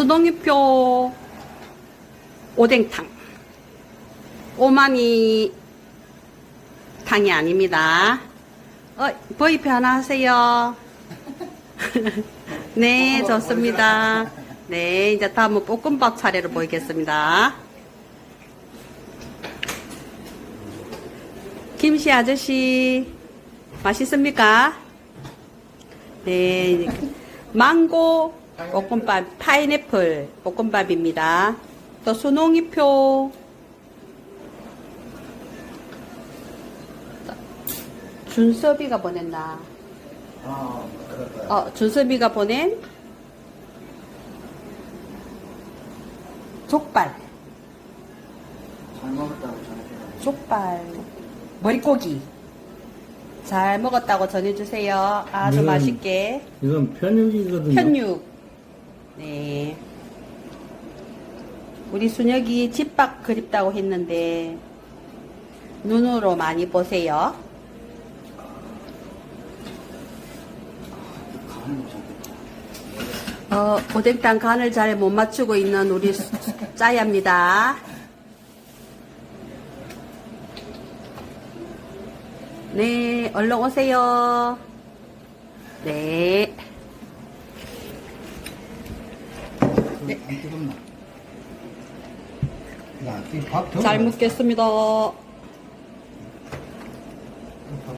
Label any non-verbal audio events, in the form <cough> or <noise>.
수동이표 오뎅탕. 오마니 탕이 아닙니다. 어, 버이표 하나 하세요. <laughs> 네, 좋습니다. 네, 이제 다음은 볶음밥 차례로 보이겠습니다. 김씨 아저씨, 맛있습니까? 네, 망고 볶음밥, 파인애플 볶음밥입니다. 또 순홍이표, 준섭이가 보냈나? 아, 그럴까요? 어, 준섭이가 보낸 족발, 잘 먹었다고 전해주세요. 족발, 머릿고기. 잘 먹었다고 전해주세요. 아주 이건- 맛있게. 이건 편육이거든요. 편육. 네. 우리 순혁이 집밥 그립다고 했는데, 눈으로 많이 보세요. 어, 오뎅탕 간을 잘 못 맞추고 있는 우리 수- 짜야입니다. 네, 얼른 오세요. 네. 안 뜨겁나? 야, 이밥 더. 잘 먹어. 먹겠습니다.